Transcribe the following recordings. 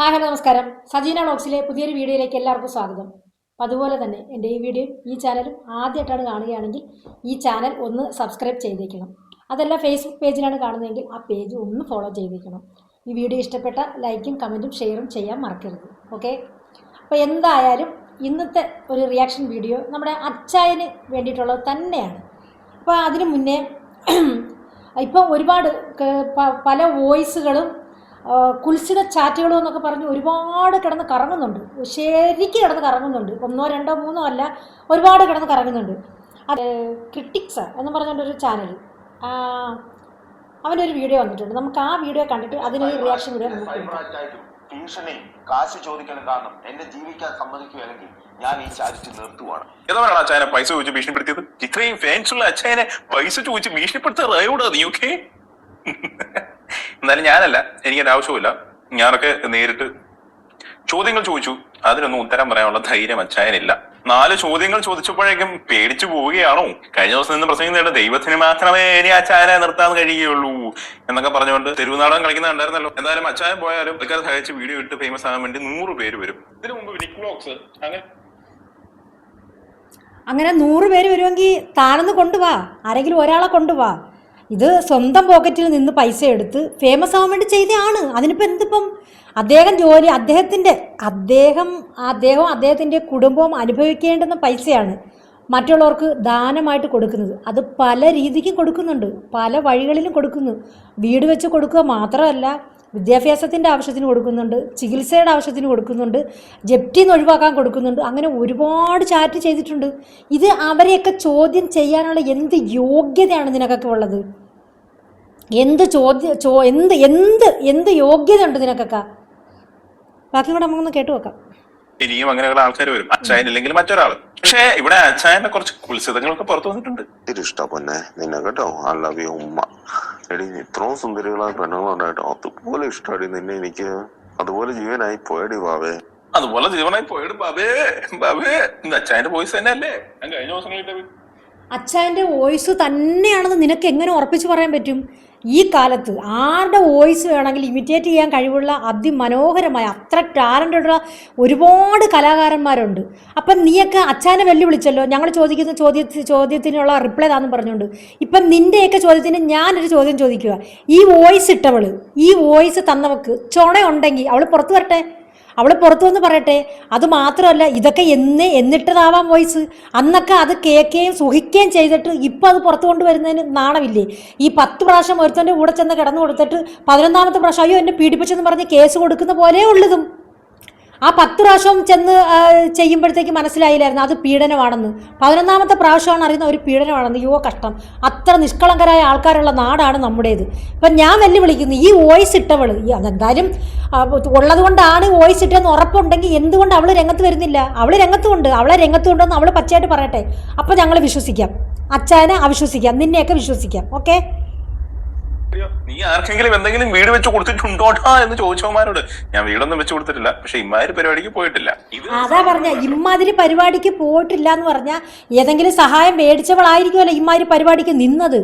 Hi hello നമസ്കാരം. സജീന ബ്ലോഗ്സിലെ പുതിയൊരു വീഡിയോയിലേക്ക് എല്ലാവർക്കും സ്വാഗതം. അതുപോലെ തന്നെ എന്റെ ഈ വീഡിയോയും ഈ ചാനലും ആദ്യമായിട്ടാണ് കാണുകയാണെങ്കിൽ ഈ ചാനൽ ഒന്ന് സബ്സ്ക്രൈബ് ചെയ്തേക്കണം. അതല്ല ഫേസ്ബുക്ക് പേജിലാണ് കാണുന്നതെങ്കിൽ ആ പേജ് ഒന്ന് ഫോളോ ചെയ്തേക്കണം. ഈ വീഡിയോ ഇഷ്ടപ്പെട്ട ലൈക്കും കമന്റും ഷെയറും ചെയ്യാൻ മറക്കരുത്. ഓക്കെ അപ്പോൾ എന്തായാലും ഇന്നത്തെ ഒരു റിയാക്ഷൻ വീഡിയോ നമ്മുടെ അച്ചായന് വേണ്ടിയിട്ടുള്ളത് തന്നെയാണ്. അപ്പോൾ അതിനു മുന്നേ ഇപ്പോൾ ഒരുപാട് പല വോയിസുകളും കുൽസിത ചാറ്റുകളോ എന്നൊക്കെ പറഞ്ഞ് ഒരുപാട് കിടന്ന് കറങ്ങുന്നുണ്ട്. ശരിക്ക് കിടന്ന് കറങ്ങുന്നുണ്ട്. ഒന്നോ രണ്ടോ മൂന്നോ അല്ല ഒരുപാട് കിടന്ന് കറങ്ങുന്നുണ്ട്. അത് ക്രിട്ടിക്സ് എന്ന് പറഞ്ഞുകൊണ്ടൊരു ചാനൽ അവന്റെ ഒരു വീഡിയോ വന്നിട്ടുണ്ട്. നമുക്ക് ആ വീഡിയോ കണ്ടിട്ട് അതിനൊരു റിയാക്ഷൻ വീഡിയോ നമുക്ക് ഭീഷണി കാശ് ചോദിക്കണം കാരണം എന്നെ ജീവിക്കാൻ സമ്മതിക്കുകയാണെങ്കിൽ ഞാൻ ഈ ചാരിറ്റി നിർത്തുവാണ്. ഏതാണ് അച്ഛനെ പൈസ ചോദിച്ച് ഭീഷണിപ്പെടുത്തിയത്? ഇത്രയും ഫാൻസ് ഉള്ള അച്ഛനെ പൈസ ചോദിച്ച് ഭീഷണിപ്പെടുത്ത റയോടാ നീ ഓക്കെ എന്നാലും ഞാനല്ല എനിക്കൊരു ആവശ്യമില്ല ഞാനൊക്കെ നേരിട്ട് ചോദ്യങ്ങൾ ചോദിച്ചു. അതിനൊന്നും ഉത്തരം പറയാനുള്ള ധൈര്യം അച്ചായനില്ല. നാല് ചോദ്യങ്ങൾ ചോദിച്ചപ്പോഴേക്കും പേടിച്ചു പോവുകയാണോ? കഴിഞ്ഞ ദിവസം നിന്ന് പ്രസംഗിച്ചിട്ട് ദൈവത്തിന് മാത്രമേ ഇനി അച്ചായനെ നിർത്താൻ കഴിയുകയുള്ളൂ എന്നൊക്കെ പറഞ്ഞുകൊണ്ട് തെരുവുനാടകം കളിക്കുന്ന കണ്ടായിരുന്നല്ലോ എന്തായാലും അച്ചായൻ പോയാലും ആൾക്കാർ സഹായിച്ച് വീഡിയോ ഇട്ട് ഫേമസ് ആകാൻ വേണ്ടി നൂറ് പേര് വരും. ഇതിനു മുമ്പ് വിനിക്ലോക്സ് അങ്ങനെ അങ്ങനെ നൂറ് പേര് വരുമെങ്കിൽ താഴ്ന്ന് കൊണ്ടുവാ. ആരെങ്കിലും ഒരാളെ കൊണ്ടുവാ. ഇത് സ്വന്തം പോക്കറ്റിൽ നിന്ന് പൈസ എടുത്ത് ഫേമസ് ആവാൻ വേണ്ടി ചെയ്തതാണ് അതിനിപ്പോൾ എന്തിപ്പം? അദ്ദേഹം ജോലി അദ്ദേഹത്തിന്റെ അദ്ദേഹം അദ്ദേഹവും അദ്ദേഹത്തിന്റെ കുടുംബവും അനുഭവിക്കേണ്ടുന്ന പൈസയാണ് മറ്റുള്ളവർക്ക് ദാനമായിട്ട് കൊടുക്കുന്നത്. അത് പല രീതിക്കും കൊടുക്കുന്നുണ്ട്. പല വഴികളിലും കൊടുക്കുന്നു. വീട് വെച്ച് കൊടുക്കുക മാത്രമല്ല വിദ്യാഭ്യാസത്തിന്റെ ആവശ്യത്തിന് കൊടുക്കുന്നുണ്ട് ചികിത്സയുടെ ആവശ്യത്തിന് കൊടുക്കുന്നുണ്ട് ജപ്റ്റിൽ നിന്ന് ഒഴിവാക്കാൻ കൊടുക്കുന്നുണ്ട്. അങ്ങനെ ഒരുപാട് ചാറ്റ് ചെയ്തിട്ടുണ്ട്. ഇത് അവരെയൊക്കെ ചോദ്യം ചെയ്യാനുള്ള എന്ത് യോഗ്യതയാണ് നിനക്കൊക്കെ ഉള്ളത്? എന്ത് ചോദ്യ ചോ എന്ത് എന്ത് എന്ത് യോഗ്യത ഉണ്ട് നിനക്കൊക്കെ? ബാക്കി കൂടെ നമുക്കൊന്ന് കേട്ടു വെക്കാം ഇനിയും അങ്ങനെയുള്ള ആൾക്കാർ വരും. അച്ചായൻ ഇല്ലെങ്കിൽ മറ്റൊരാൾ പക്ഷേ ഇവിടെ അച്ചായന്റെ കുറച്ച് കുത്സിതങ്ങളൊക്കെ പുറത്തു വന്നിട്ടുണ്ട്. ഇഷ്ട പൊന്നെ. നിന്നെ കേട്ടോ. ഐ ലവ് യു ഉമ്മ. എടി ഇത്രയും സുന്ദരികളായ പെണ്ണുങ്ങളുണ്ടായിട്ടോ അതുപോലെ ഇഷ്ടമാടി നിന്നെ എനിക്ക്. അതുപോലെ ജീവനായി പോയടി ബാബേ. അതുപോലെ ജീവനായി പോയടി ബാബേ. ബാബേ അച്ചായന്റെ വോയിസ് തന്നെ അല്ലേ ഞാൻ കഴിഞ്ഞ ദിവസം അച്ഛായന്റെ വോയിസ് തന്നെയാണെന്ന് നിനക്ക് എങ്ങനെ ഉറപ്പിച്ചു പറയാൻ പറ്റും? ഈ കാലത്ത് ആരുടെ വോയിസ് വേണമെങ്കിൽ ഇമിറ്റേറ്റ് ചെയ്യാൻ കഴിവുള്ള അതിമനോഹരമായ അത്ര ടാലന്റുള്ള ഒരുപാട് കലാകാരന്മാരുണ്ട്. അപ്പം നീയൊക്കെ അച്ഛനെ വെല്ലുവിളിച്ചല്ലോ. ഞങ്ങൾ ചോദിക്കുന്ന ചോദ്യ ചോദ്യത്തിനുള്ള റിപ്ലൈ താന്നും പറഞ്ഞുകൊണ്ട്. ഇപ്പം നിന്റെയൊക്കെ ചോദ്യത്തിന് ഞാനൊരു ചോദ്യം ചോദിക്കുക. ഈ വോയിസ് ഇട്ടവൾ ഈ വോയിസ് തന്നവക്ക് ചുണയുണ്ടെങ്കിൽ അവൾ പുറത്തു വരട്ടെ? അവൾ പുറത്തു വന്ന് പറയട്ടെ. അത് മാത്രമല്ല ഇതൊക്കെ എന്ന് എന്നിട്ടതാവാം വോയിസ്. അന്നൊക്കെ അത് കേൾക്കുകയും സുഖിക്കുകയും ചെയ്തിട്ട് ഇപ്പം അത് പുറത്തു കൊണ്ടുവരുന്നതിന് നാണമില്ലേ? ഈ പത്ത് പ്രാവശ്യം ഒരുത്തന്റെ കൂടെ ചെന്ന് കിടന്നു കൊടുത്തിട്ട് പതിനൊന്നാമത്തെ പ്രാവശ്യം അയ്യോ എന്നെ പീഡിപ്പിച്ചെന്ന് പറഞ്ഞ് കേസ് കൊടുക്കുന്ന പോലെ ഉള്ളതും. ആ പത്ത് പ്രാവശ്യം ചെന്ന് ചെയ്യുമ്പോഴത്തേക്ക് മനസ്സിലായില്ലായിരുന്നു. അത് പീഡനമാണെന്ന്. പതിനൊന്നാമത്തെ പ്രാവശ്യമാണ് അറിയുന്ന ഒരു പീഡനമാണെന്ന്. യോ കഷ്ടം. അത്ര നിഷ്കളങ്കരായ ആൾക്കാരുള്ള നാടാണ് നമ്മുടേത്. ഇപ്പം ഞാൻ വെല്ലുവിളിക്കുന്നു ഈ വോയിസ് ഇട്ടവൾ അതെന്തായാലും ഉള്ളതുകൊണ്ടാണ് ഉള്ളത് കൊണ്ടാണ് വോയിസ് ഇട്ടെന്ന് ഉറപ്പുണ്ടെങ്കിൽ എന്തുകൊണ്ട് അവൾ രംഗത്ത് വരുന്നില്ല? അവൾ രംഗത്തുണ്ട്. അവളെ രംഗത്തുണ്ടെന്ന് അവൾ പച്ചയായിട്ട് പറയട്ടെ. അപ്പോൾ ഞങ്ങൾ വിശ്വസിക്കാം. അച്ചാനെ അവിശ്വസിക്കാം. നിന്നെയൊക്കെ വിശ്വസിക്കാം. ഓക്കെ? നീ ആർക്കെങ്കിലും എന്തെങ്കിലും വീട് വെച്ച് കൊടുത്തിട്ടുണ്ടോട്ടാ എന്ന് ചോദിച്ചവന്മാരോട്. ഞാൻ വീടൊന്നും വെച്ച് കൊടുത്തിട്ടില്ല പക്ഷെ ഇമാതിരി പരിപാടിക്ക് പോയിട്ടില്ല. അതാ പറഞ്ഞ ഇമ്മാതിരി പരിപാടിക്ക് പോയിട്ടില്ല എന്ന് പറഞ്ഞാൽ ഏതെങ്കിലും സഹായം മേടിച്ചവളായിരിക്കുമല്ലോ ഇമ്മാതിരി പരിപാടിക്ക് നിന്നത്.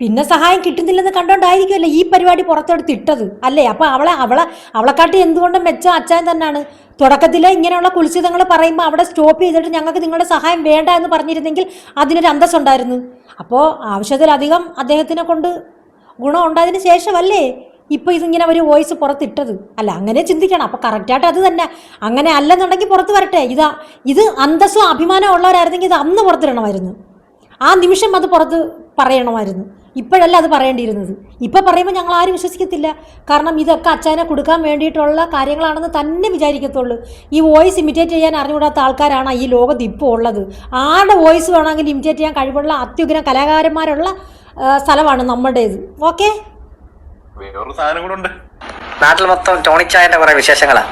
പിന്നെ സഹായം കിട്ടുന്നില്ലെന്ന് കണ്ടോണ്ടായിരിക്കുമല്ലോ ഈ പരിപാടി പുറത്തെടുത്ത് ഇട്ടത് അല്ലേ? അപ്പൊ അവളെ അവളെ അവളെക്കാട്ടി എന്തുകൊണ്ടും മെച്ചം അച്ഛൻ തന്നെയാണ്. തുടക്കത്തിൽ ഇങ്ങനെയുള്ള കുളിച്ചിതങ്ങൾ പറയുമ്പോൾ അവിടെ സ്റ്റോപ്പ് ചെയ്തിട്ട് ഞങ്ങൾക്ക് നിങ്ങളുടെ സഹായം വേണ്ട എന്ന് പറഞ്ഞിരുന്നെങ്കിൽ അതിനൊരു അന്തസ്സുണ്ടായിരുന്നു. അപ്പോൾ ആവശ്യത്തിലധികം അദ്ദേഹത്തിനെ കൊണ്ട് ഗുണം ഉണ്ടായതിന് ശേഷമല്ലേ? ഇപ്പോൾ ഇതിങ്ങനെ ഒരു വോയിസ് പുറത്തിട്ടത്. അല്ല അങ്ങനെ ചിന്തിക്കണം. അപ്പോൾ കറക്റ്റായിട്ട് അത് തന്നെ. അങ്ങനെ അല്ലെന്നുണ്ടെങ്കിൽ പുറത്ത് വരട്ടെ. ഇതാ ഇത് അന്തസ്സും അഭിമാനം ഉള്ളവരായിരുന്നെങ്കിൽ ഇത് അന്ന് പുറത്തിടണമായിരുന്നു. ആ നിമിഷം അത് പുറത്ത് പറയണമായിരുന്നു. ഇപ്പോഴല്ല അത് പറയേണ്ടിയിരുന്നത്. ഇപ്പോൾ പറയുമ്പോൾ ഞങ്ങൾ ആരും വിശ്വസിക്കത്തില്ല. കാരണം ഇതൊക്കെ അച്ഛനെ കൊടുക്കാൻ വേണ്ടിയിട്ടുള്ള കാര്യങ്ങളാണെന്ന് തന്നെ വിചാരിക്കത്തുള്ളൂ. ഈ വോയിസ് ഇമിറ്റേറ്റ് ചെയ്യാൻ അറിഞ്ഞുകൂടാത്ത ആൾക്കാരാണ് ഈ ലോകത്ത് ഇപ്പോൾ ഉള്ളത്. ആരുടെ വോയിസ് വേണമെങ്കിൽ ഇമിറ്റേറ്റ് ചെയ്യാൻ കഴിവുള്ള അത്യുഗ്രം കലാകാരന്മാരുള്ള സ്ഥലമാണ് നമ്മുടേത് ഓക്കെ വേറൊരു സാധനം കൂടെ ഉണ്ട്. നാട്ടിൽ മൊത്തം ടോണിച്ചായന്റെ കുറെ വിശേഷങ്ങളാ.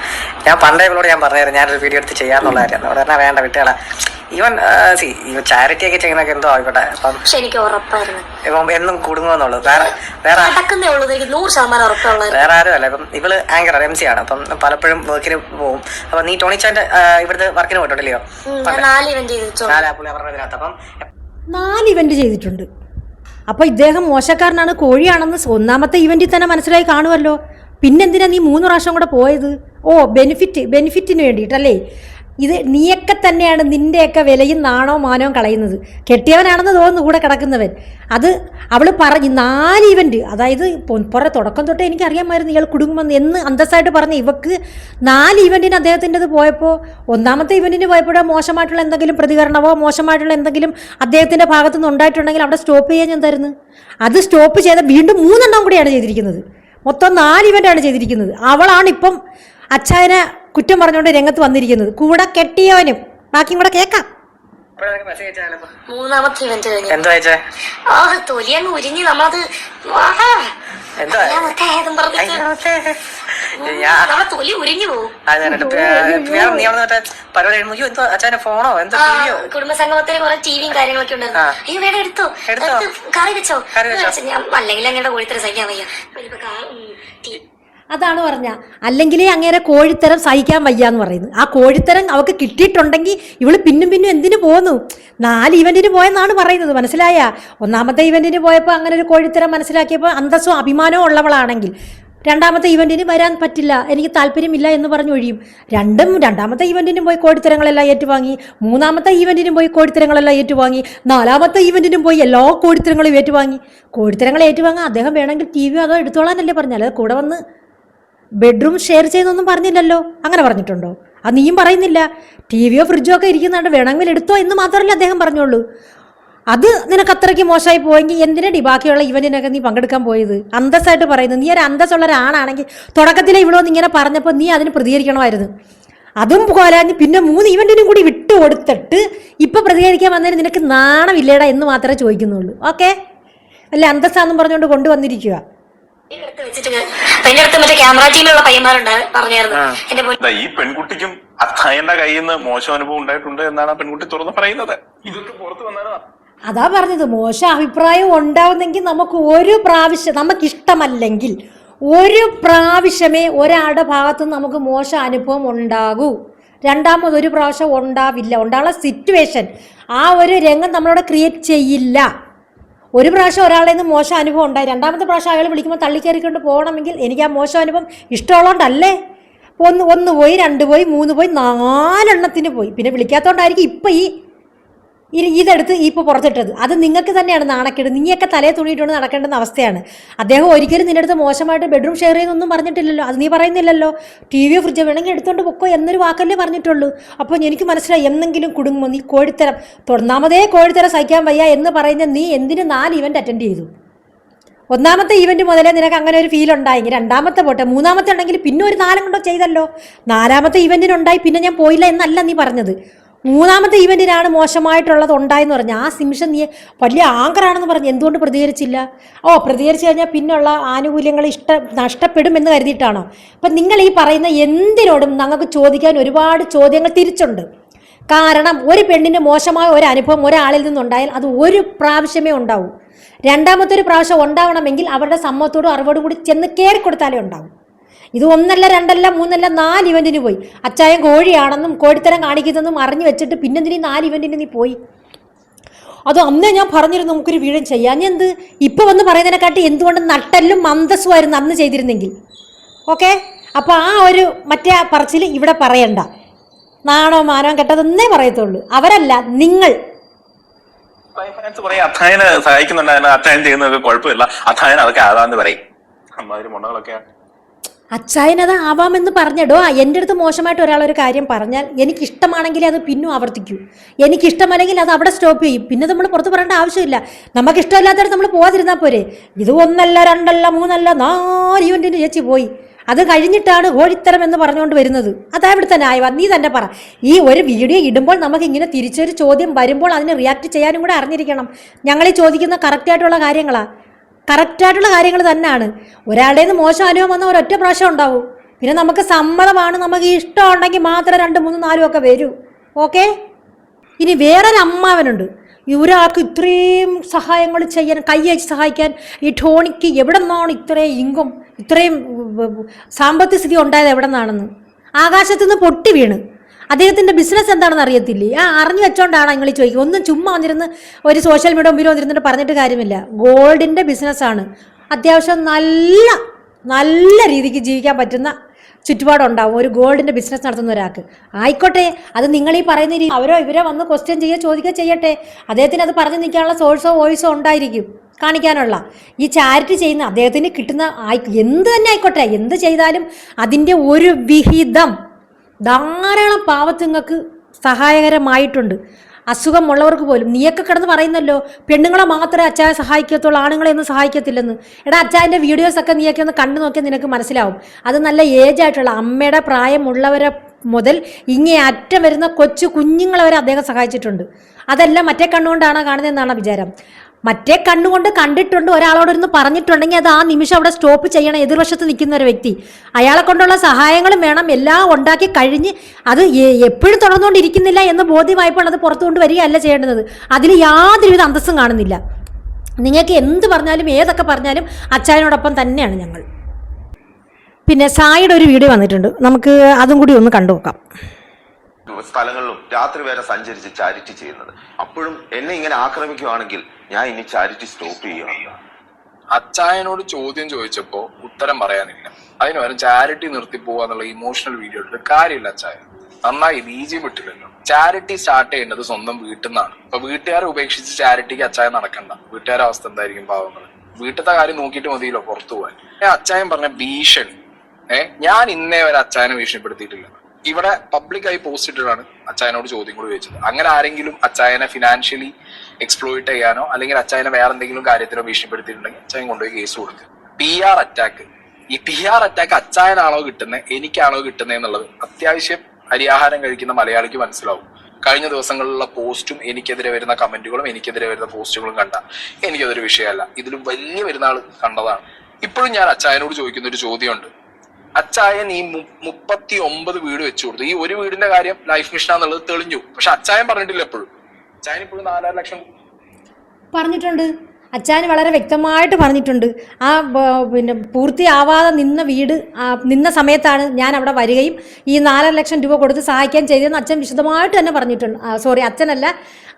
ഞാൻ പണ്ടേ ഇവളോട് ഞാൻ പറഞ്ഞായിരുന്നു ഞാനൊരു വീഡിയോ എടുത്ത് ചെയ്യാന്നുള്ള കാര്യം. അവിടെ പറഞ്ഞാൽ വേണ്ട വിട്ടുകളാ. ഇവൻ സി ഇവ ചാരിറ്റി ഒക്കെ ചെയ്യുന്നൊക്കെ എന്തോ ആയിക്കോട്ടെ. പക്ഷെ എനിക്ക് ഉറപ്പായിരുന്നു. ഇപ്പം എന്നും കുടുങ്ങുമെന്നുള്ളത് വേറെ വേറെ നൂറ് ശതമാനം ഉറപ്പുള്ളത്. വേറെ ആരും അല്ല. ഇപ്പം ഇവൾ ആങ്കർ എം സി ആണ്. അപ്പം പലപ്പോഴും വർക്കിന് പോകും അപ്പൊ നീ ടോണിച്ചാന്റെ ഇവിടുത്തെ വർക്കിന് പോയിട്ടില്ലയോ നാല് ഇവന്റ് ചെയ്തിട്ടുണ്ട്. നാല് ഇവന്റ് ചെയ്തിട്ടുണ്ട്. അപ്പോൾ ഇദ്ദേഹം മോശക്കാരനാണ് കോഴിയാണെന്ന് ഒന്നാമത്തെ ഇവന്റിൽ തന്നെ മനസ്സിലായി കാണുമല്ലോ പിന്നെന്തിനാ നീ മൂന്ന് പ്രാവശ്യം കൂടെ പോയത്? ഓ ബെനിഫിറ്റ് ബെനിഫിറ്റിന് വേണ്ടിയിട്ടല്ലേ? ഇത് നീയൊക്കെ തന്നെയാണ് നിന്റെയൊക്കെ വിലയും നാണോ മാനവും കളയുന്നത്. കെട്ടിയവനാണെന്ന് തോന്നുന്നു കൂടെ കിടക്കുന്നവൻ. അത് അവൾ പറഞ്ഞു നാല് ഇവന്റ് അതായത് പുറ തുടക്കം തൊട്ടേ എനിക്കറിയാമായിരുന്നു ഇയാൾ കുടുംബം എന്ന് അന്തസ്സായിട്ട് പറഞ്ഞ ഇവക്ക് നാല് ഇവന്റിന് അദ്ദേഹത്തിന്റെത് പോയപ്പോൾ ഒന്നാമത്തെ ഇവന്റിന് പോയപ്പോഴോ മോശമായിട്ടുള്ള എന്തെങ്കിലും പ്രതികരണമോ മോശമായിട്ടുള്ള എന്തെങ്കിലും അദ്ദേഹത്തിന്റെ ഭാഗത്തു നിന്ന് ഉണ്ടായിട്ടുണ്ടെങ്കിൽ അവിടെ സ്റ്റോപ്പ് ചെയ്യാൻ ഞാൻ തരുന്നു അത് സ്റ്റോപ്പ് ചെയ്ത വീണ്ടും മൂന്നെണ്ണം കൂടിയാണ് ചെയ്തിരിക്കുന്നത്. മൊത്തം നാല് ഇവന്റാണ് ചെയ്തിരിക്കുന്നത്. അവളാണ് ഇപ്പം അച്ചായനെ കുറ്റം പറഞ്ഞുകൊണ്ട് രംഗത്ത് വന്നിരിക്കുന്നത്. കൂടെ കെട്ടിയവനും. ബാക്കിയും കൂടെ കേക്കാം മെസ്സേജ് അയച്ചാലോ മൂന്നാമത്തെ ഇവന്റ് കഴിഞ്ഞു. ആ ഉരിഞ്ഞ് നമ്മളത് തൊലി പോകും അച്ഛനെ കുടുംബസംഗമത്തിന് കുറെ ടിവിയും കാര്യങ്ങളൊക്കെ ഉണ്ടായിരുന്നു. ആ. അയ്യോ വേണം എടുത്തോ. കറി വെച്ചോ. അല്ലെങ്കിൽ കോഴിത്തര സഹിക്കാൻ വയ്യ. അതാണ് പറഞ്ഞ. അല്ലെങ്കിലേ അങ്ങേരെ കോഴിത്തരം സഹിക്കാൻ വയ്യ എന്ന് പറയുന്നത്. ആ കോഴിത്തരം അവൾക്ക് കിട്ടിയിട്ടുണ്ടെങ്കിൽ ഇവൾ പിന്നും പിന്നും എന്തിനു പോന്നു? നാല് ഇവന്റിന് പോയെന്നാണ് പറയുന്നത്. മനസ്സിലായ? ഒന്നാമത്തെ ഇവന്റിന് പോയപ്പോൾ അങ്ങനെ ഒരു കോഴിത്തരം മനസ്സിലാക്കിയപ്പോൾ അന്തസ്സും അഭിമാനവും ഉള്ളവളാണെങ്കിൽ രണ്ടാമത്തെ ഇവന്റിന് വരാൻ പറ്റില്ല എനിക്ക് താല്പര്യമില്ല എന്ന് പറഞ്ഞു ഒഴിയും. രണ്ടും രണ്ടാമത്തെ ഇവന്റിനും പോയി കോഴിത്തരങ്ങളെല്ലാം ഏറ്റുവാങ്ങി മൂന്നാമത്തെ ഇവന്റിനും പോയി കോഴിത്തരങ്ങളെല്ലാം ഏറ്റുവാങ്ങി നാലാമത്തെ ഇവന്റിനും പോയി എല്ലാ കോഴിത്തരങ്ങളും ഏറ്റുവാങ്ങി. കോഴിത്തരങ്ങൾ ഏറ്റുവാങ്ങാൻ അദ്ദേഹം വേണമെങ്കിൽ ടി വി അതോ എടുത്തോളാനല്ലേ പറഞ്ഞാൽ കൂടെ വന്ന് ബെഡ്റൂം ഷെയർ ചെയ്യുന്നൊന്നും പറഞ്ഞില്ലല്ലോ. അങ്ങനെ പറഞ്ഞിട്ടുണ്ടോ? അത് നീയും പറയുന്നില്ല. ടി വിയോ ഫ്രിഡ്ജോ ഒക്കെ ഇരിക്കുന്നുണ്ട്. വേണമെങ്കിൽ എടുത്തോ എന്ന് മാത്രമല്ല അദ്ദേഹം പറഞ്ഞോളൂ അത് നിനക്ക് അത്രയ്ക്ക് മോശമായി പോയെങ്കിൽ എന്തിനടി ബാക്കിയുള്ള ഇവന്റിനൊക്കെ നീ പങ്കെടുക്കാൻ പോയത്? അന്തസ്സായിട്ട് പറയുന്നു. നീ ഒരു അന്തസ്സുള്ള ഒരാണാണെങ്കിൽ തുടക്കത്തിലെ ഇവളൊന്ന് ഇങ്ങനെ പറഞ്ഞപ്പോൾ നീ അതിന് പ്രതികരിക്കണമായിരുന്നു. അതും പോരാഞ്ഞ് പിന്നെ മൂന്ന് ഇവന്റിനും കൂടി വിട്ടു കൊടുത്തിട്ട് ഇപ്പൊ പ്രതികരിക്കാൻ വന്നതിന് നിനക്ക് നാണമില്ലേടാ എന്ന് മാത്രമേ ചോദിക്കുന്നുള്ളൂ. ഓക്കെ? അല്ല അന്തസ്സാന്നും പറഞ്ഞുകൊണ്ട് കൊണ്ടുവന്നിരിക്കുക എന്റെ അടുത്ത് മറ്റേ ക്യാമറ ടീമിലുള്ള പയ്യന്മാരുണ്ട് പറഞ്ഞായിരുന്നു. എന്റെ ദാ ഈ പെൺകുട്ടിക്കും അത്തായന്റെ കയ്യിൽ നിന്ന് മോശം അനുഭവം ഉണ്ടായിട്ടുണ്ട് എന്നാണ് ആ പെൺകുട്ടി തുറന്ന് പറയുന്നത്. ഇതൊക്കെ പുറത്തു വന്നാലും? അതാ പറഞ്ഞത് മോശം അഭിപ്രായം ഉണ്ടാവുന്നെങ്കിൽ നമുക്ക് ഒരു പ്രാവശ്യം നമുക്ക് ഇഷ്ടമല്ലെങ്കിൽ ഒരു പ്രാവശ്യമേ ഒരാളുടെ ഭാഗത്തു നിന്ന് നമുക്ക് മോശം അനുഭവം ഉണ്ടാകൂ. രണ്ടാമത് ഒരു പ്രാവശ്യം ഉണ്ടാവില്ല. ഉണ്ടാവുള്ള സിറ്റുവേഷൻ ആ ഒരു രംഗം നമ്മളോട് ക്രിയേറ്റ് ചെയ്യില്ല. ഒരു പ്രാവശ്യം ഒരാളുടെ നിന്ന് മോശം അനുഭവം ഉണ്ടായി. രണ്ടാമത്തെ പ്രാവശ്യം അയാൾ വിളിക്കുമ്പോൾ തള്ളിക്കയറിക്കൊണ്ട് പോകണമെങ്കിൽ എനിക്ക് ആ മോശം അനുഭവം ഇഷ്ടമുള്ളതുകൊണ്ടല്ലേ? ഒന്ന് ഒന്ന് പോയി രണ്ട് പോയി മൂന്ന് പോയി നാലെണ്ണത്തിന് പോയി. പിന്നെ വിളിക്കാത്തതുകൊണ്ടായിരിക്കും ഇപ്പം ഈ ഇനി ഇതെടുത്ത് ഇപ്പോൾ പുറത്തിട്ടത്. അത് നിങ്ങൾക്ക് തന്നെയാണ് നാണക്കേട്. നീയൊക്കെ തലയെ തുണിയിട്ടുണ്ട് നടക്കേണ്ടുന്ന അവസ്ഥയാണ്. അദ്ദേഹം ഒരിക്കലും നിന്റെ അടുത്ത് മോശമായിട്ട് ബെഡ്റൂം ഷെയർ ചെയ്യുന്നൊന്നും പറഞ്ഞിട്ടില്ലല്ലോ. അത് നീ പറയുന്നില്ലല്ലോ. ടി വിയോ ഫ്രിഡ്ജോ വേണമെങ്കിൽ എടുത്തോണ്ട് പൊക്കോ എന്നൊരു വാക്കല്ലേ പറഞ്ഞിട്ടുള്ളൂ. അപ്പോൾ എനിക്ക് മനസ്സിലായി എന്നെങ്കിലും കുടുങ്ങുമോ? നീ കോഴിത്തരം തൊണ്ണാമതേ കോഴിത്തരം സഹിക്കാൻ വയ്യ എന്ന് പറയുന്ന നീ എന്തിന് നാല് ഇവന്റ് അറ്റൻഡ് ചെയ്തു? ഒന്നാമത്തെ ഇവന്റ് മുതലേ നിനക്ക് അങ്ങനെ ഒരു ഫീൽ ഉണ്ടായെങ്കിൽ രണ്ടാമത്തെ പോട്ടെ. മൂന്നാമത്തെ ഉണ്ടെങ്കിൽ പിന്നെ ഒരു നാലും കൊണ്ടോ ചെയ്തല്ലോ. നാലാമത്തെ ഇവന്റിനുണ്ടായി പിന്നെ ഞാൻ പോയില്ല എന്നല്ല നീ പറഞ്ഞത്. മൂന്നാമത്തെ ഈവന്റിനാണ് മോശമായിട്ടുള്ളത് ഉണ്ടായെന്ന് പറഞ്ഞു. ആ സിംഷൻ നീ വലിയ ആങ്കറാണെന്ന് പറഞ്ഞു. എന്തുകൊണ്ട് പ്രതികരിച്ചില്ല? ഓ പ്രതികരിച്ചു കഴിഞ്ഞാൽ പിന്നുള്ള ആനുകൂല്യങ്ങൾ ഇഷ്ട നഷ്ടപ്പെടുമെന്ന് കരുതിയിട്ടാണോ? അപ്പം നിങ്ങൾ ഈ പറയുന്ന എന്തിനോടും ഞങ്ങൾക്ക് ചോദിക്കാൻ ഒരുപാട് ചോദ്യങ്ങൾ തിരിച്ചുണ്ട്. കാരണം ഒരു പെണ്ണിന് മോശമായ ഒരു അനുഭവം ഒരാളിൽ നിന്നുണ്ടായാൽ അത് ഒരു പ്രാവശ്യമേ ഉണ്ടാവൂ. രണ്ടാമത്തെ ഒരു പ്രാവശ്യം ഉണ്ടാവണമെങ്കിൽ അവരുടെ സമ്മതത്തോടും അറിവോടും കൂടി ചെന്ന് കയറി കൊടുത്താലേ ഉണ്ടാവും. ഇത് ഒന്നല്ല രണ്ടല്ല മൂന്നല്ല നാല് ഇവന്റിന് പോയി. അച്ചായൻ കോഴിയാണെന്നും കോഴിത്തരം കാണിക്കുന്നതെന്നും അറിഞ്ഞു വെച്ചിട്ട് പിന്നെന്തിനീ നാല് ഇവന്റിന് നീ പോയി? അത് അന്നേ ഞാൻ പറഞ്ഞിരുന്നു നമുക്കൊരു വീഴും ചെയ്യാൻ എന്ത്? ഇപ്പൊ വന്ന് പറയുന്നതിനെക്കാട്ടി എന്തുകൊണ്ട് നട്ടല്ലും മന്ദസ്സുമായിരുന്നു അന്ന് ചെയ്തിരുന്നെങ്കിൽ? ഓക്കെ? അപ്പൊ ആ ഒരു മറ്റേ പറച്ചിൽ ഇവിടെ പറയണ്ട. നാണോ മാനോ കെട്ടതെന്നേ പറയത്തുള്ളൂ. അവരല്ല നിങ്ങൾ. അത്തായനെ സഹായിക്കുന്നുണ്ടായിരുന്നു. അധ്യയനം ചെയ്യുന്നതൊക്കെ കുഴപ്പമില്ല. അധ്യയനം അതൊക്കെ ആകാന്ന് പറയും. അമ്മാതിരി മുണ്ടകളൊക്കെ അച്ചായനത് ആവാമെന്ന് പറഞ്ഞടോ. എന്റെ അടുത്ത് മോശമായിട്ട് ഒരാൾ ഒരു കാര്യം പറഞ്ഞാൽ എനിക്കിഷ്ടമാണെങ്കിൽ അത് പിന്നും ആവർത്തിക്കൂ. എനിക്കിഷ്ടമല്ലെങ്കിൽ അത് അവിടെ സ്റ്റോപ്പ് ചെയ്യും. പിന്നെ നമ്മൾ പുറത്ത് പറയേണ്ട ആവശ്യമില്ല. നമുക്ക് ഇഷ്ടമില്ലാത്തവരെ നമ്മൾ പോകാതിരുന്നാൽ പോരെ. ഇത് ഒന്നല്ല രണ്ടല്ല മൂന്നല്ല നാല് ഇവന്റിന് ചേച്ചി പോയി. അത് കഴിഞ്ഞിട്ടാണ് കോഴിത്തരം എന്ന് പറഞ്ഞുകൊണ്ട് വരുന്നത്. അതാ ഇവിടുത്തെ ആയവാ നീ തന്നെ പറ. ഈ ഒരു വീഡിയോ ഇടുമ്പോൾ നമുക്ക് ഇങ്ങനെ തിരിച്ചൊരു ചോദ്യം വരുമ്പോൾ അതിന് റിയാക്ട് ചെയ്യാനും കൂടെ അറിഞ്ഞിരിക്കണം. ഞങ്ങൾ ഈ ചോദിക്കുന്ന കറക്റ്റായിട്ടുള്ള കാര്യങ്ങളാ. കറക്റ്റായിട്ടുള്ള കാര്യങ്ങൾ തന്നെയാണ്. ഒരാളുടെ മോശം അനുഭവം വന്ന ഒരൊറ്റ പ്രാവശ്യം ഉണ്ടാവും. പിന്നെ നമുക്ക് സമ്മതമാണ് നമുക്ക് ഇഷ്ടമുണ്ടെങ്കിൽ മാത്രം രണ്ട് മൂന്ന് നാലും ഒക്കെ വരൂ. ഓക്കെ? ഇനി വേറൊരു അമ്മാവനുണ്ട്. ഇവരാൾക്ക് ഇത്രയും സഹായങ്ങൾ ചെയ്യാൻ കൈ അയച്ച് സഹായിക്കാൻ ഈ ടോണിക്ക് എവിടെ നിന്നാണ് ഇത്രയും ഇങ്കും ഇത്രയും സാമ്പത്തിക സ്ഥിതി ഉണ്ടായത് എവിടെ നിന്നാണെന്ന്? ആകാശത്തുനിന്ന് പൊട്ടി വീണ്. അദ്ദേഹത്തിന്റെ ബിസിനസ് എന്താണെന്ന് അറിയത്തില്ലേ? ആ അറിഞ്ഞു വെച്ചോണ്ടാണ് നിങ്ങൾ ചോദിക്കുക ഒന്നും ചുമ്മാ വന്നിരുന്ന് ഒരു സോഷ്യൽ മീഡിയ മുമ്പിൽ വന്നിരുന്നിട്ട് പറഞ്ഞിട്ട് കാര്യമില്ല. ഗോൾഡിന്റെ ബിസിനസ്സാണ് അത്യാവശ്യം നല്ല നല്ല രീതിക്ക് ജീവിക്കാൻ പറ്റുന്ന ചുറ്റുപാടുണ്ടാവും. ഒരു ഗോൾഡിന്റെ ബിസിനസ് നടത്തുന്ന ഒരാൾക്ക്. ആയിക്കോട്ടെ അത് നിങ്ങൾ ഈ പറയുന്ന രീതി അവരോ ഇവരോ വന്ന് ക്വസ്റ്റ്യൻ ചെയ്യുക ചോദിക്കുക ചെയ്യട്ടെ. അദ്ദേഹത്തിന് അത് പറഞ്ഞു നിൽക്കാനുള്ള സോഴ്സോ വോയിസോ ഉണ്ടായിരിക്കും കാണിക്കാനുള്ള. ഈ ചാരിറ്റി ചെയ്യുന്ന അദ്ദേഹത്തിന് കിട്ടുന്ന ആയി എന്ത് തന്നെ ആയിക്കോട്ടെ എന്ത് ചെയ്താലും അതിന്റെ ഒരു വിഹിതം ധാരാളം പാവത്തുങ്ങൾക്ക് സഹായകരമായിട്ടുണ്ട്. അസുഖമുള്ളവർക്ക് പോലും. നീയൊക്കെ കിടന്ന് പറയുന്നല്ലോ പെണ്ണുങ്ങളെ മാത്രമേ അച്ചായ സഹായിക്കത്തുള്ളൂ ആണുങ്ങളെ ഒന്നും സഹായിക്കത്തില്ലെന്ന്. എടാ അച്ചായന്റെ വീഡിയോസൊക്കെ നീയൊക്കെ ഒന്ന് കണ്ടു നോക്കിയാൽ നിനക്ക് മനസ്സിലാവും. അത് നല്ല ഏജ് ആയിട്ടുള്ള അമ്മയുടെ പ്രായമുള്ളവരെ മുതൽ ഇങ്ങേ അറ്റം വരുന്ന കൊച്ചു കുഞ്ഞുങ്ങളെ വരെ അദ്ദേഹം സഹായിച്ചിട്ടുണ്ട്. അതെല്ലാം മറ്റേ കണ്ണുകൊണ്ടാണ് കാണുന്നതെന്നാണ് വിചാരം. മറ്റേ കണ്ണുകൊണ്ട് കണ്ടിട്ടുണ്ട് ഒരാളോടൊന്ന് പറഞ്ഞിട്ടുണ്ടെങ്കിൽ അത് ആ നിമിഷം അവിടെ സ്റ്റോപ്പ് ചെയ്യണം. എതിർവശത്ത് നിൽക്കുന്ന ഒരു വ്യക്തി. അയാളെ കൊണ്ടുള്ള സഹായങ്ങളും വേണം. എല്ലാം ഉണ്ടാക്കി കഴിഞ്ഞ് അത് എപ്പോഴും തുടർന്നുകൊണ്ടിരിക്കുന്നില്ല എന്ന് ബോധ്യമായപ്പോൾ അത് പുറത്തു കൊണ്ടുവരികയല്ല ചെയ്യേണ്ടത്. അതിൽ യാതൊരുവിധ അന്തസ്സും കാണുന്നില്ല. നിങ്ങൾക്ക് എന്ത് പറഞ്ഞാലും ഏതൊക്കെ പറഞ്ഞാലും അച്ചായനോടൊപ്പം തന്നെയാണ് ഞങ്ങൾ. പിന്നെ സായിയുടെ ഒരു വീഡിയോ വന്നിട്ടുണ്ട്. നമുക്ക് അതും കൂടി ഒന്ന് കണ്ടു നോക്കാം. സ്ഥലങ്ങളിലും രാത്രി വരെ സഞ്ചരിച്ച് ചാരിറ്റി ചെയ്യുന്നത്. അപ്പോഴും എന്നെ ഇങ്ങനെ ആക്രമിക്കുകയാണെങ്കിൽ ഞാൻ ഇനി ചാരിറ്റി സ്റ്റോപ്പ് ചെയ്യുക അച്ചായനോട് ചോദ്യം ചോദിച്ചപ്പോ ഉത്തരം പറയാനില്ല. അതിന് പകരം ചാരിറ്റി നിർത്തി പോവാന്നുള്ള ഇമോഷണൽ വീഡിയോ എടുത്തിട്ട് കാര്യമില്ല അച്ചായൻ. നന്നായി ബീജി വിട്ടില്ലല്ലോ ചാരിറ്റി സ്റ്റാർട്ട് ചെയ്യേണ്ടത് സ്വന്തം വീട്ടിൽ നിന്നാണ്. ഇപ്പൊ വീട്ടുകാരെ ഉപേക്ഷിച്ച് ചാരിറ്റിക്ക് അച്ചായ നടക്കണ്ട. വീട്ടുകാരെ അവസ്ഥ എന്തായിരിക്കും പാവങ്ങൾ വീട്ടിലത്തെ കാര്യം നോക്കിയിട്ട് മതിയല്ലോ പുറത്തു പോകാൻ അച്ചായൻ പറഞ്ഞ ഭീഷണി. ഏഹ് ഞാൻ ഇന്നേ വരെ അച്ചായനെ ഭീഷണിപ്പെടുത്തിയിട്ടില്ല. ഇവിടെ പബ്ലിക്കായി പോസ്റ്റ് ഇട്ടിട്ടാണ് അച്ചായനോട് ചോദ്യം കൂടി ചോദിച്ചത്. അങ്ങനെ ആരെങ്കിലും അച്ചായനെ ഫിനാൻഷ്യലി എക്സ്പ്ലോയിറ്റ് ചെയ്യാനോ അല്ലെങ്കിൽ അച്ചായനെ വേറെ എന്തെങ്കിലും കാര്യത്തിനോ ഭീഷണിപ്പെടുത്തിയിട്ടുണ്ടെങ്കിൽ അച്ചായൻ കൊണ്ടുപോയി കേസ് കൊടുക്കുക പി ആർ അറ്റാക്ക് ഈ പി ആർ അറ്റാക്ക് അച്ചായനാണോ കിട്ടുന്നത് എനിക്കാണോ കിട്ടുന്നത് എന്നുള്ളത് അത്യാവശ്യം അരിയാഹാരം കഴിക്കുന്ന മലയാളിക്ക് മനസ്സിലാവും. കഴിഞ്ഞ ദിവസങ്ങളിലുള്ള പോസ്റ്റും എനിക്കെതിരെ വരുന്ന കമന്റുകളും എനിക്കെതിരെ വരുന്ന പോസ്റ്റുകളും കണ്ട എനിക്കതൊരു വിഷയമല്ല. ഇതിലും വലിയ പെരുന്നാൾ കണ്ടതാണ്. ഇപ്പോഴും ഞാൻ അച്ചായനോട് ചോദിക്കുന്ന ഒരു ചോദ്യമുണ്ട്. അച്ചായൻ ഈ മുപ്പത്തി ഒമ്പത് വീട് വെച്ചു കൊടുത്തു. ഈ ഒരു വീടിന്റെ കാര്യം ലൈഫ് മിഷൻ എന്നുള്ളത് തെളിഞ്ഞു. പക്ഷെ അച്ചായൻ പറഞ്ഞിട്ടില്ല എപ്പോഴും. അച്ചായൻ ഇപ്പോഴും നാലര ലക്ഷം പറഞ്ഞിട്ടുണ്ട്. അച്ചാന് വളരെ വ്യക്തമായിട്ട് പറഞ്ഞിട്ടുണ്ട്. ആ പിന്നെ പൂർത്തിയാവാതെ നിന്ന വീട് നിന്ന സമയത്താണ് ഞാൻ അവിടെ വരികയും ഈ നാലര ലക്ഷം രൂപ കൊടുത്ത് സഹായിക്കാൻ ചെയ്തതെന്ന് അച്ഛൻ വിശദമായിട്ട് തന്നെ പറഞ്ഞിട്ടുണ്ട്. സോറി അച്ഛനല്ല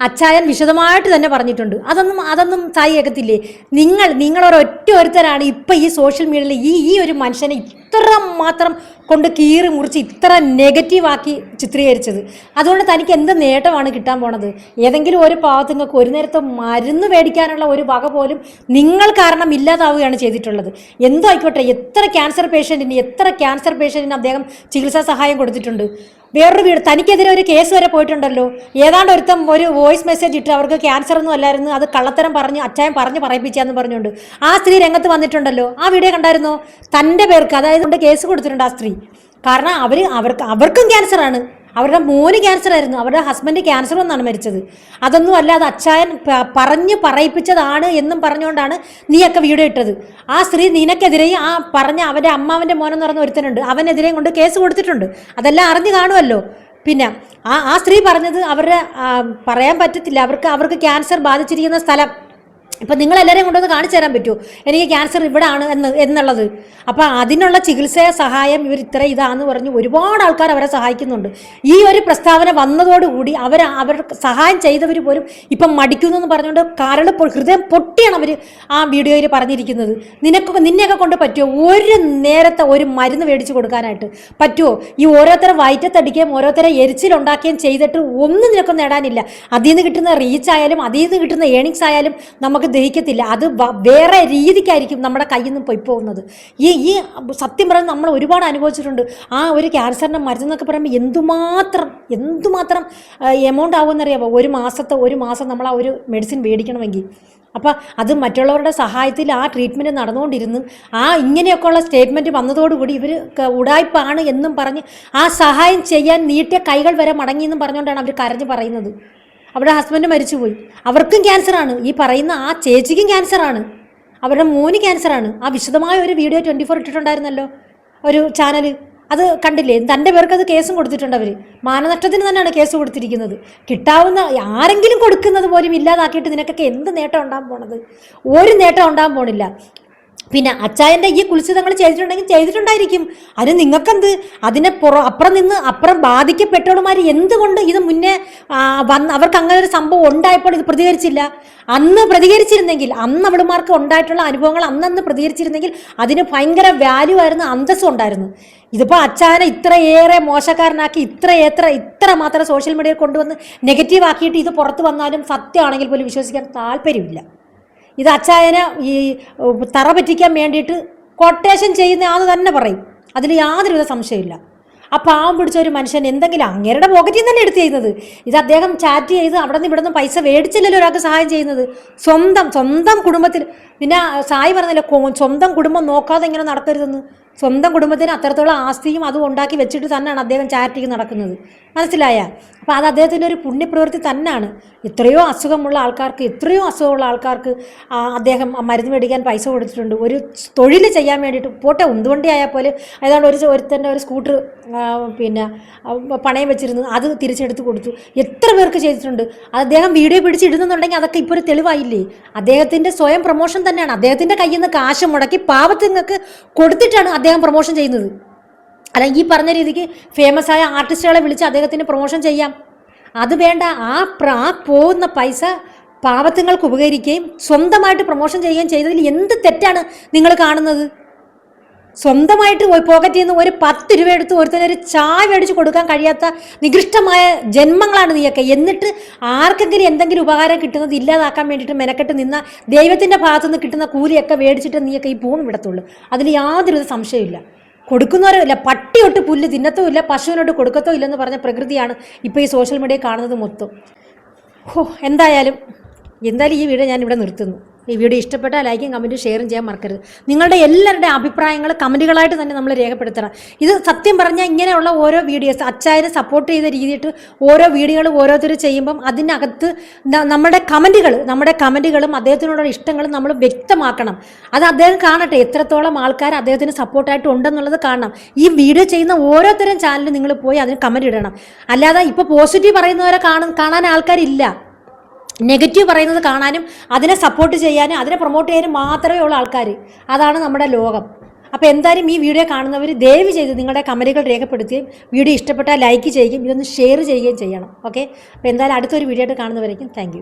അച്ചായൻ വിശദമായിട്ട് തന്നെ പറഞ്ഞിട്ടുണ്ട്. അതൊന്നും അതൊന്നും സായി കേൾക്കത്തില്ലേ? നിങ്ങൾ നിങ്ങളൊരൊറ്റ ഒരുത്തരാണ് ഇപ്പം ഈ സോഷ്യൽ മീഡിയയിൽ ഈ ഈ ഒരു മനുഷ്യനെ ഇത്ര മാത്രം കൊണ്ട് കീറി മുറിച്ച് ഇത്ര നെഗറ്റീവാക്കി ചിത്രീകരിച്ചത്. അതുകൊണ്ട് തനിക്ക് എന്ത് നേട്ടമാണ് കിട്ടാൻ പോണത്? ഏതെങ്കിലും ഒരു പാവത്തുങ്ങൾക്ക് ഒരു നേരത്തെ മരുന്ന് മേടിക്കാനുള്ള ഒരു വക പോലും നിങ്ങൾ കാരണം ഇല്ലാതാവുകയാണ് ചെയ്തിട്ടുള്ളത്. എന്തോ ആയിക്കോട്ടെ എത്ര ക്യാൻസർ പേഷ്യന്റിന് എത്ര ക്യാൻസർ പേഷ്യന്റിന് അദ്ദേഹം ചികിത്സാ സഹായം കൊടുത്തിട്ടുണ്ട്? വേറൊരു വീട് തനിക്കെതിരെ ഒരു കേസ് വരെ പോയിട്ടുണ്ടല്ലോ. ഏതാണ്ട് ഒരുത്തം ഒരു വോയിസ് മെസ്സേജ് ഇട്ട് അവർക്ക് ക്യാൻസർ ഒന്നും അല്ലായിരുന്നു അത് കള്ളത്തരം പറഞ്ഞ് അച്ചായം പറഞ്ഞ് പറയിപ്പിച്ചാന്ന് പറഞ്ഞുകൊണ്ട് ആ സ്ത്രീ രംഗത്ത് വന്നിട്ടുണ്ടല്ലോ. ആ വീഡിയോ കണ്ടായിരുന്നോ? തന്റെ പേർക്ക് അതായത് കേസ് കൊടുത്തിട്ടുണ്ട് ആ സ്ത്രീ. കാരണം അവർ അവർക്ക് അവർക്കും ക്യാൻസറാണ് അവരുടെ മോന് ക്യാൻസർ ആയിരുന്നു. അവരുടെ ഹസ്ബൻഡ് ക്യാൻസർ വന്നാണ് മരിച്ചത്. അതൊന്നും അല്ലാതെ അച്ചായൻ പറഞ്ഞ് പറയിപ്പിച്ചതാണ് എന്നും പറഞ്ഞുകൊണ്ടാണ് നീയൊക്കെ വീഡിയോ ഇട്ടത്. ആ സ്ത്രീ നിനക്കെതിരെയും ആ പറഞ്ഞ അവന്റെ അമ്മാവന്റെ മോനെന്ന് പറഞ്ഞ ഒരുത്തനുണ്ട്. അവനെതിരെയും കൊണ്ട് കേസ് കൊടുത്തിട്ടുണ്ട്. അതെല്ലാം അറിഞ്ഞു കാണുമല്ലോ. പിന്നെ ആ ആ സ്ത്രീ പറഞ്ഞത് അവരുടെ പറയാൻ പറ്റത്തില്ല. അവർക്ക് അവർക്ക് ക്യാൻസർ ബാധിച്ചിരിക്കുന്ന സ്ഥലം. ഇപ്പം നിങ്ങൾ എല്ലാവരെയും കൊണ്ടുവന്ന് കാണിച്ചു തരാൻ പറ്റുമോ എനിക്ക് ക്യാൻസർ ഇവിടെ ആണ് എന്ന് എന്നുള്ളത്. അപ്പം അതിനുള്ള ചികിത്സാ സഹായം ഇവർ ഇത്ര ഇതാന്ന് പറഞ്ഞ് ഒരുപാട് ആൾക്കാർ അവരെ സഹായിക്കുന്നുണ്ട്. ഈ ഒരു പ്രസ്താവന വന്നതോടുകൂടി അവർ അവർക്ക് സഹായം ചെയ്തവർ പോലും ഇപ്പം മടിക്കുന്നു എന്ന് പറഞ്ഞുകൊണ്ട് കരൾ ഹൃദയം പൊട്ടിയാണ് അവർ ആ വീഡിയോയിൽ പറഞ്ഞിരിക്കുന്നത്. നിനക്ക് നിന്നെയൊക്കെ കൊണ്ട് പറ്റുമോ ഒരു നേരത്തെ ഒരു മരുന്ന് മേടിച്ച് കൊടുക്കാനായിട്ട്. പറ്റുമോ ഈ ഓരോരുത്തരെ വയറ്റത്തടിക്കുകയും ഓരോരുത്തരെ എരിച്ചിലുണ്ടാക്കുകയും ചെയ്തിട്ട് ഒന്നും നിനക്ക് നേടാനില്ല. അതിൽ നിന്ന് കിട്ടുന്ന റീച്ച് ആയാലും അതിൽ നിന്ന് കിട്ടുന്ന ഏണിങ്സ് ആയാലും നമുക്ക് ദഹിക്കത്തില്ല. അത് വേറെ രീതിക്കായിരിക്കും നമ്മുടെ കയ്യിൽ നിന്ന് പോയി പോകുന്നത്. ഈ ഈ സത്യം നമ്മൾ ഒരുപാട് അനുഭവിച്ചിട്ടുണ്ട്. ആ ഒരു ക്യാൻസറിന്റെ മരുന്നെന്നൊക്കെ പറയുമ്പോൾ എന്തുമാത്രം എന്തുമാത്രം എമൗണ്ട് ആവുമെന്നറിയാമോ ഒരു മാസത്തെ ഒരു മാസം നമ്മൾ ആ ഒരു മെഡിസിൻ മേടിക്കണമെങ്കിൽ. അപ്പോൾ അത് മറ്റുള്ളവരുടെ സഹായത്തിൽ ആ ട്രീറ്റ്മെന്റ് നടന്നുകൊണ്ടിരുന്നു. ആ ഇങ്ങനെയൊക്കെ ഇങ്ങനെയൊക്കെയുള്ള സ്റ്റേറ്റ്മെന്റ് വന്നതോടുകൂടി ഇവർ ഉടായ്പാണ് എന്നും പറഞ്ഞ് ആ സഹായം ചെയ്യാൻ നീട്ടിയ കൈകൾ വരെ മടങ്ങിയെന്നും പറഞ്ഞുകൊണ്ടാണ് അവർ കരഞ്ഞ് പറയുന്നത്. അവരുടെ ഹസ്ബൻഡ് മരിച്ചുപോയി. അവർക്കും ക്യാൻസറാണ് ഈ പറയുന്ന ആ ചേച്ചിക്കും ക്യാൻസറാണ് അവരുടെ മോന് ക്യാൻസറാണ് ആ വിശദമായ ഒരു വീഡിയോ ട്വന്റി ഫോർ ഇട്ടിട്ടുണ്ടായിരുന്നല്ലോ. ഒരു ചാനൽ അത് കണ്ടില്ലേ? തന്റെ പേർക്ക് അത് കേസും കൊടുത്തിട്ടുണ്ട് അവർ മാനനഷ്ടത്തിന് തന്നെയാണ് കേസ് കൊടുത്തിരിക്കുന്നത്. കിട്ടാവുന്ന ആരെങ്കിലും കൊടുക്കുന്നത് പോലും ഇല്ലാതാക്കിയിട്ട് നിനക്കൊക്കെ എന്ത് നേട്ടം ഉണ്ടാകാൻ പോണത്? ഒരു നേട്ടം ഉണ്ടാകാൻ പോണില്ല. പിന്നെ അച്ചായന്റെ ഈ കുളിച്ച് നിങ്ങൾ ചെയ്തിട്ടുണ്ടെങ്കിൽ ചെയ്തിട്ടുണ്ടായിരിക്കും. അത് നിങ്ങൾക്കെന്ത്? അതിനെ പുറ അപ്പുറം നിന്ന് അപ്പുറം ബാധിക്കപ്പെട്ടവളുമാർ എന്തുകൊണ്ട് ഇത് മുന്നേ വന്ന് അവർക്ക് അങ്ങനെ ഒരു സംഭവം ഉണ്ടായപ്പോൾ ഇത് പ്രതികരിച്ചില്ല? അന്ന് പ്രതികരിച്ചിരുന്നെങ്കിൽ അന്ന് അവളുമാർക്ക് ഉണ്ടായിട്ടുള്ള അനുഭവങ്ങൾ അന്നന്ന് പ്രതികരിച്ചിരുന്നെങ്കിൽ അതിന് ഭയങ്കര വാല്യൂ ആയിരുന്നു അന്തസ്സും ഉണ്ടായിരുന്നു. ഇതിപ്പോൾ അച്ചാനെ ഇത്രയേറെ മോശക്കാരനാക്കി ഇത്ര ഇത്ര മാത്രം സോഷ്യൽ മീഡിയയിൽ കൊണ്ടുവന്ന് നെഗറ്റീവ് ആക്കിയിട്ട് ഇത് പുറത്ത് വന്നാലും സത്യമാണെങ്കിൽ പോലും വിശ്വസിക്കാൻ താല്പര്യമില്ല. ഇത് അച്ചായനെ ഈ തറ പറ്റിക്കാൻ വേണ്ടിയിട്ട് കൊട്ടേഷൻ ചെയ്യുന്ന ആന്ന് തന്നെ പറയും. അതിൽ യാതൊരുവിധ സംശയമില്ല ആ പാവം പിടിച്ച ഒരു മനുഷ്യൻ എന്തെങ്കിലും അങ്ങേരുടെ പോക്കറ്റിൽ തന്നെ എടുത്ത് ചെയ്യുന്നത്? ഇത് അദ്ദേഹം ചാറ്റ് ചെയ്ത് അവിടെ നിന്ന് ഇവിടെ നിന്ന് പൈസ മേടിച്ചില്ലല്ലോ ഒരാൾക്ക് സഹായം ചെയ്യുന്നത്. സ്വന്തം സ്വന്തം കുടുംബത്തിൽ പിന്നെ സായി പറഞ്ഞല്ലോ സ്വന്തം കുടുംബം നോക്കാതെ ഇങ്ങനെ നടക്കരുതെന്ന് സ്വന്തം കുടുംബത്തിന് അത്രത്തോളം ആസ്തിയും അതും ഉണ്ടാക്കി വെച്ചിട്ട് തന്നെയാണ് അദ്ദേഹം ചാരിറ്റിക്ക് നടക്കുന്നത്. മനസ്സിലായ? അപ്പോൾ അത് അദ്ദേഹത്തിന്റെ ഒരു പുണ്യപ്രവൃത്തി തന്നെയാണ്. എത്രയോ അസുഖമുള്ള ആൾക്കാർക്ക് എത്രയോ അസുഖമുള്ള ആൾക്കാർക്ക് അദ്ദേഹം മരുന്ന് മേടിക്കാൻ പൈസ കൊടുത്തിട്ടുണ്ട്. ഒരു തൊഴിൽ ചെയ്യാൻ വേണ്ടിയിട്ട് പോട്ടെ ഉന്തുവണ്ടി ആയാൽ പോലെ ഏതാണ്ട് ഒരു ഒരുത്തന്റെ ഒരു സ്കൂട്ടർ പിന്നെ പണയം വെച്ചിരുന്നു അത് തിരിച്ചെടുത്ത് കൊടുത്തു. എത്ര പേർക്ക് ചെയ്തിട്ടുണ്ട്? അദ്ദേഹം വീഡിയോ പിടിച്ചിടുന്നുണ്ടെങ്കിൽ അതൊക്കെ ഇപ്പോൾ ഒരു തെളിവായില്ലേ? അദ്ദേഹത്തിന്റെ സ്വയം പ്രൊമോഷൻ തന്നെയാണ്. അദ്ദേഹത്തിന്റെ കയ്യിൽ നിന്ന് കാശ് മുടക്കി പാവത്തുങ്ങൾക്ക് കൊടുത്തിട്ടാണ് അദ്ദേഹം പ്രൊമോഷൻ ചെയ്യുന്നത്. അല്ലെങ്കിൽ ഈ പറഞ്ഞ രീതിക്ക് ഫേമസ് ആയ ആർട്ടിസ്റ്റുകളെ വിളിച്ച് അദ്ദേഹത്തിന് പ്രൊമോഷൻ ചെയ്യാം. അത് വേണ്ട. ആ ആ പോകുന്ന പൈസ പാവത്തുങ്ങൾക്ക് ഉപകരിക്കുകയും സ്വന്തമായിട്ട് പ്രൊമോഷൻ ചെയ്യുകയും ചെയ്തതിൽ എന്ത് തെറ്റാണ് നിങ്ങൾ കാണുന്നത്? സ്വന്തമായിട്ട് പോക്കറ്റിൽ നിന്ന് ഒരു പത്ത് രൂപ എടുത്ത് ഒരുത്തനൊരു ചായ മേടിച്ച് കൊടുക്കാൻ കഴിയാത്ത നികൃഷ്ടമായ ജന്മങ്ങളാണ് നീയൊക്കെ. എന്നിട്ട് ആർക്കെങ്കിലും എന്തെങ്കിലും ഉപകാരം കിട്ടുന്നത് ഇല്ലാതാക്കാൻ വേണ്ടിയിട്ട് മെനക്കെട്ട് നിന്ന ദൈവത്തിന്റെ ഭാഗത്തു നിന്ന് കിട്ടുന്ന കൂലിയൊക്കെ മേടിച്ചിട്ട് നീയൊക്കെ ഈ പൂൺ വിടത്തുള്ളൂ. അതിൽ യാതൊരു സംശയമില്ല കൊടുക്കുന്നവരല്ല പട്ടിയൊട്ട് പുല്ല് തിന്നത്തോ ഇല്ല പശുവിനോട്ട് കൊടുക്കത്തോ ഇല്ലെന്ന് പറഞ്ഞ പ്രകൃതിയാണ് ഇപ്പോൾ ഈ സോഷ്യൽ മീഡിയയിൽ കാണുന്നത് മൊത്തം. ഓ എന്തായാലും എന്തായാലും ഈ വീഡിയോ ഞാൻ ഇവിടെ നിർത്തുന്നു. ഈ വീഡിയോ ഇഷ്ടപ്പെട്ടാൽ ലൈക്കും കമന്റും ഷെയറും ചെയ്യാൻ മറക്കരുത്. നിങ്ങളുടെ എല്ലാവരുടെ അഭിപ്രായങ്ങൾ കമന്റുകളായിട്ട് തന്നെ നമ്മൾ രേഖപ്പെടുത്തണം. ഇത് സത്യം പറഞ്ഞാൽ ഇങ്ങനെയുള്ള ഓരോ വീഡിയോസ് അച്ചായനെ സപ്പോർട്ട് ചെയ്ത രീതിയിട്ട് ഓരോ വീഡിയോകൾ ഓരോരുത്തർ ചെയ്യുമ്പം അതിനകത്ത് നമ്മുടെ കമന്റുകൾ നമ്മുടെ കമന്റുകളും അദ്ദേഹത്തിനോടുള്ള ഇഷ്ടങ്ങളും നമ്മൾ വ്യക്തമാക്കണം. അത് അദ്ദേഹം കാണട്ടെ എത്രത്തോളം ആൾക്കാർ അദ്ദേഹത്തിന് സപ്പോർട്ടായിട്ട് ഉണ്ടെന്നുള്ളത് കാണണം. ഈ വീഡിയോ ചെയ്യുന്ന ഓരോരുത്തരും ചാനലിൽ നിങ്ങൾ പോയി അതിന് കമന്റ് ഇടണം. അല്ലാതെ ഇപ്പോൾ പോസിറ്റീവ് പറയുന്നവരെ കാണാൻ കാണാൻ ആൾക്കാരില്ല. നെഗറ്റീവ് പറയുന്നത് കാണാനും അതിനെ സപ്പോർട്ട് ചെയ്യാനും അതിനെ പ്രൊമോട്ട് ചെയ്യാനും മാത്രമേ ഉള്ള ആൾക്കാർ അതാണ് നമ്മുടെ ലോകം. അപ്പോൾ എന്തായാലും ഈ വീഡിയോ കാണുന്നവർ ദയവ് ചെയ്ത് നിങ്ങളുടെ കമന്റുകൾ രേഖപ്പെടുത്തുകയും വീഡിയോ ഇഷ്ടപ്പെട്ടാൽ ലൈക്ക് ചെയ്യുകയും ഇതൊന്ന് ഷെയർ ചെയ്യുകയും ചെയ്യണം. ഓക്കെ അപ്പോൾ എന്തായാലും അടുത്തൊരു വീഡിയോ ആയിട്ട് കാണുന്നവരേക്കും താങ്ക്